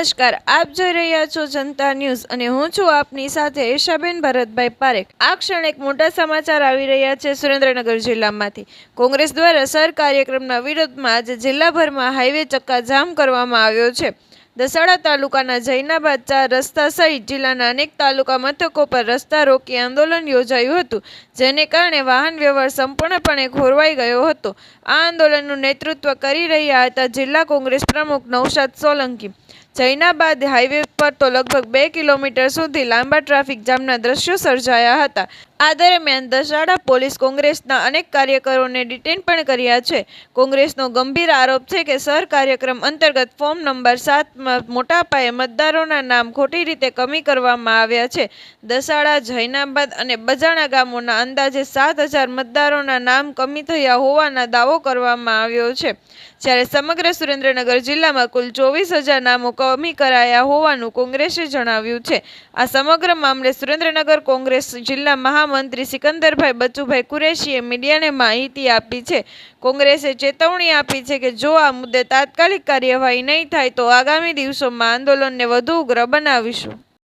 નમસ્કાર, આપ જોઈ રહ્યા છો જનતા ન્યૂઝ અને હું છું આપની સાથે ઈશાબેન ભરતભાઈ પારેખ. આ ક્ષણ એક મોટા સમાચાર આવી રહ્યા છે સુરેન્દ્રનગર જિલ્લામાંથી. કોંગ્રેસ દ્વારા સર કાર્યક્રમના વિરોધમાં આજે જિલ્લાભરમાં હાઈવે ચક્કાજામ કરવામાં આવ્યો છે. દસાડા તાલુકાના જૈનાબાદ ચાર રસ્તા સહિત જિલ્લાના અનેક તાલુકા મથકો પર રસ્તા રોકી આંદોલન યોજાયું હતું, જેને કારણે વાહન વ્યવહાર સંપૂર્ણપણે ખોરવાઈ ગયો હતો. આ આંદોલનનું નેતૃત્વ કરી રહ્યા હતા જિલ્લા કોંગ્રેસ પ્રમુખ નૌશાદ સોલંકી. જૈનાબાદ હાઈવે પર તો લગભગ બે કિલોમીટર સુધી લાંબા ટ્રાફિક જામના દ્રશ્યો સર્જાયા હતા. આ દરમિયાન દશાડા પોલીસ કોંગ્રેસના અનેક કાર્યકરોને ડિટેન પણ કર્યા છે. કોંગ્રેસનો ગંભીર આરોપ છે કે સર કાર્યક્રમ અંતર્ગત ફોર્મ નંબર સાતમાં મોટા પાયે મતદારોના નામ ખોટી રીતે કમી કરવામાં આવ્યા છે. દસાડા, જૈનાબાદ અને બજાણા ગામોના અંદાજે સાત હજાર મતદારોના નામ કમી થયા હોવાના દાવો કરવામાં આવ્યો છે. જ્યારે સમગ્ર સુરેન્દ્રનગર જિલ્લામાં કુલ ચોવીસ હજાર નામો કમી કરાયા હોવાનું કોંગ્રેસે જણાવ્યું છે. આ સમગ્ર મામલે સુરેન્દ્રનગર કોંગ્રેસ જિલ્લા મહામંત્રી સિકંદરભાઈ બચુભાઈ કુરેશીએ મીડિયાને માહિતી આપી છે. કોંગ્રેસે ચેતવણી આપી છે કે જો આ મુદ્દે તાત્કાલિક કાર્યવાહી નહીં થાય તો આગામી દિવસોમાં આંદોલનને વધુ ઉગ્ર બનાવીશું.